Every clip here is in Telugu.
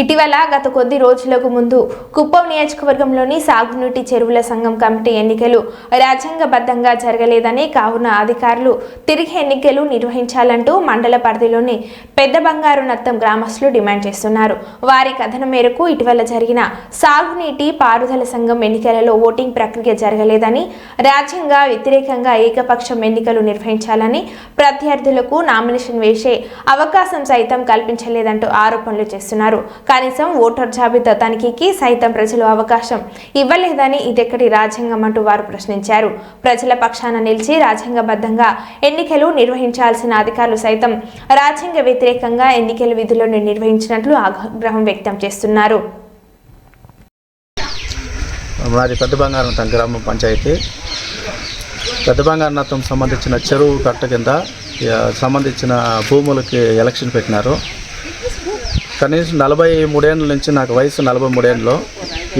ఇటీవల గత కొద్ది రోజులకు ముందు కుప్పం నియోజకవర్గంలోని సాగునీటి చెరువుల సంఘం కమిటీ ఎన్నికలు రాజ్యాంగబద్ధంగా జరగలేదని కావున అధికారులు తిరిగి ఎన్నికలు నిర్వహించాలంటూ మండల పరిధిలోని పెద్ద బంగారు నత్తం గ్రామస్తులు డిమాండ్ చేస్తున్నారు. వారి కథనం మేరకు ఇటీవల జరిగిన సాగునీటి పారుదల సంఘం ఎన్నికలలో ఓటింగ్ ప్రక్రియ జరగలేదని రాజ్యాంగ వ్యతిరేకంగా ఏకపక్షం ఎన్నికలు నిర్వహించాలని ప్రత్యర్థులకు నామినేషన్ వేసే అవకాశం సైతం కల్పించలేదంటూ ఆరోపణలు చేస్తున్నారు. కనీసం ఓటర్ జాబితా తనిఖీకి సైతం ప్రజలు అవకాశం ఇవ్వలేదని ఇదెక్కడి రాజ్యాంగం అంటూ వారు ప్రశ్నించారు. ప్రజల పక్షాన నిలిచి రాజ్యాంగబద్ధంగా ఎన్నికలు నిర్వహించాల్సిన అధికారులు సైతం రాజ్యాంగ వ్యతిరేకంగా ఎన్నికల విధులను నిర్వహించినట్లు ఆగ్రహం వ్యక్తం చేస్తున్నారు. మాది పెద్ద బంగారం గ్రామ పంచాయతీ. పెద్ద బంగారం సంబంధించిన చెరువు కట్ట కింద సంబంధించిన భూములకి ఎలక్షన్ పెట్టినారు. కనీసం నలభై మూడేళ్ళ నుంచి నాకు వయసు నలభై మూడేళ్ళు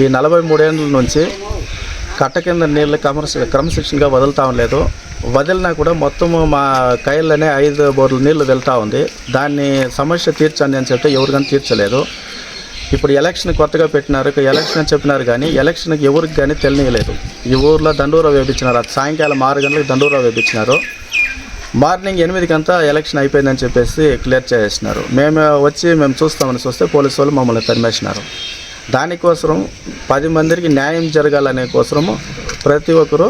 ఈ నలభై మూడేళ్ళ నుంచి కట్ట కింద నీళ్ళు క్రమశ క్రమశిక్షణగా వదులుతాం లేదు వదిలినా కూడా మొత్తము మా కైల్లోనే ఐదు బోర్లు నీళ్ళు వెళ్తూ ఉంది. దాన్ని సమస్య తీర్చండి అని చెప్తే ఎవరికైనా తీర్చలేదు. ఇప్పుడు ఎలక్షన్ కొత్తగా పెట్టినారు. ఎలక్షన్ అని చెప్పినారు కానీ ఎలక్షన్కి ఎవరికి కానీ తెలియలేదు. ఈ ఊర్లో దండూరా వేపించినారు. అది సాయంకాలం ఆరు గంటలకు దండూరా వేపించినారు. మార్నింగ్ ఎనిమిదికంతా ఎలక్షన్ అయిపోయిందని చెప్పేసి క్లియర్ చేసేసినారు. మేము వచ్చి మేము చూస్తామని చూస్తే పోలీసు వాళ్ళు మమ్మల్ని తరిమేసినారు. దానికోసం పది మందికి న్యాయం జరగాలనే కోసము ప్రతి ఒక్కరూ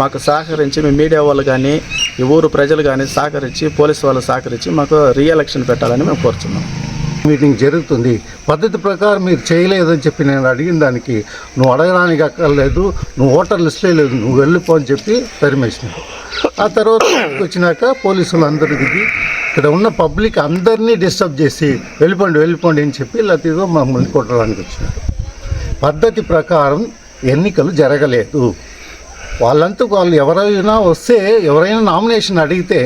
మాకు సహకరించి మీ మీడియా వాళ్ళు కానీ ఈ ఊరు ప్రజలు కానీ సహకరించి పోలీసు వాళ్ళు సహకరించి మాకు రీఎలక్షన్ పెట్టాలని మేము కోరుతున్నాం మీటింగ్ జరుగుతుంది. పద్ధతి ప్రకారం మీరు చేయలేదని చెప్పి నేను అడిగిన దానికి నువ్వు అడగడానికి అక్కర్లేదు నువ్వు ఓటర్ లిస్ట్లో లేదు నువ్వు వెళ్ళిపో అని చెప్పి తరిమేసినారు ఆ తర్వాత వచ్చినాక పోలీసులు అందరూ దిగి ఇక్కడ ఉన్న పబ్లిక్ అందరినీ డిస్టర్బ్ చేసి వెళ్ళిపోండి వెళ్ళిపోండి అని చెప్పి లతీదో మమ్మల్ని కొట్టడానికి వచ్చినారు. పద్ధతి ప్రకారం ఎన్నికలు జరగలేదు. వాళ్ళంతా వాళ్ళు ఎవరైనా వస్తే ఎవరైనా నామినేషన్ అడిగితే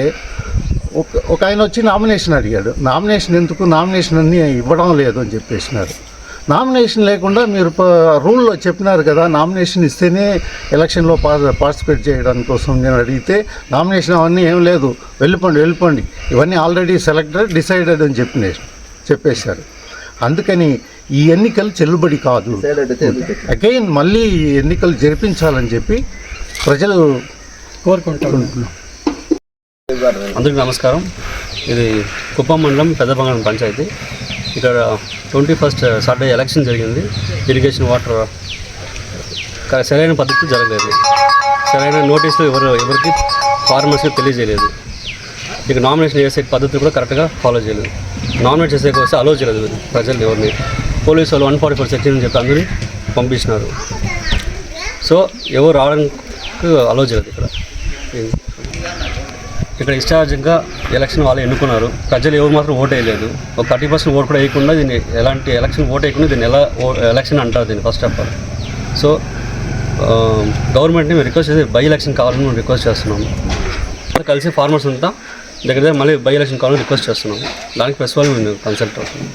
ఒక ఒక ఆయన వచ్చి నామినేషన్ అడిగాడు. నామినేషన్ ఎందుకు? నామినేషన్ అన్ని ఇవ్వడం లేదు అని చెప్పేసినారు. నామినేషన్ లేకుండా మీరు ప- రూల్లో చెప్పినారు కదా నామినేషన్ ఇస్తేనే ఎలక్షన్లో పా పార్టిసిపేట్ చేయడానికి కోసం నేను అడిగితే నామినేషన్ అవన్నీ ఏం లేదు. వెళ్ళిపోండి వెళ్ళిపోండి. ఇవన్నీ ఆల్రెడీ సెలెక్టెడ్ డిసైడెడ్ అని చెప్పిన చెప్పేశారు. అందుకని ఈ ఎన్నికలు చెల్లుబడి కాదు. అగైన్ మళ్ళీ ఈ ఎన్నికలు జరిపించాలని చెప్పి ప్రజలు కోరుకుంటున్నాం. అందరికీ నమస్కారం. ఇది కుప్పం మండలం పెద్దబంగారం పంచాయతీ. ఇక్కడ ట్వంటీ ఫస్ట్ సాటర్డే ఎలక్షన్ జరిగింది. ఇరిగేషన్ వాటర్ సరైన పద్ధతి జరగలేదు. సరైన నోటీసులు ఎవరు ఎవరికి ఫార్మర్స్కి తెలియజేయలేదు. ఇక నామినేషన్ చేసే పద్ధతి కూడా కరెక్ట్గా ఫాలో చేయలేదు. నామినేట్ చేసే కోసం అలో చేయలేదు ప్రజలు ఎవరిని. పోలీసు వాళ్ళు వన్ ఫార్టీ ఫోర్ సెక్షన్ అని చెప్పి అందరినీ పంపించినారు. సో ఎవరు రావడానికి అలో చేయలేదు ఇక్కడ. ఇక్కడ ఇష్టార్జంగా ఎలక్షన్ వాళ్ళు ఎన్నుకున్నారు. ప్రజలు ఎవరు మాత్రం ఓట్ వేయలేదు. ఒక థర్టీ పర్సెంట్ ఓట్ కూడా వేయకుండా దీన్ని ఎలాంటి ఎలక్షన్ ఓట్ వేయకుండా దీన్ని ఎలా ఓ- ఎలక్షన్ అంటారు దీన్ని ఫస్ట్ ఆఫ్ ఆల్ సో గవర్నమెంట్ని మేము రిక్వెస్ట్ చేసి బై ఎలక్షన్ కావాలని మేము రిక్వెస్ట్ చేస్తున్నాము. కలిసి ఫార్మర్స్ అంతా దగ్గర దగ్గర మళ్ళీ బై ఎలక్షన్ కావాలని రిక్వెస్ట్ చేస్తున్నాము. దానికి ప్రెస్ వాళ్ళు మేము కన్సల్ట్ అవుతున్నాం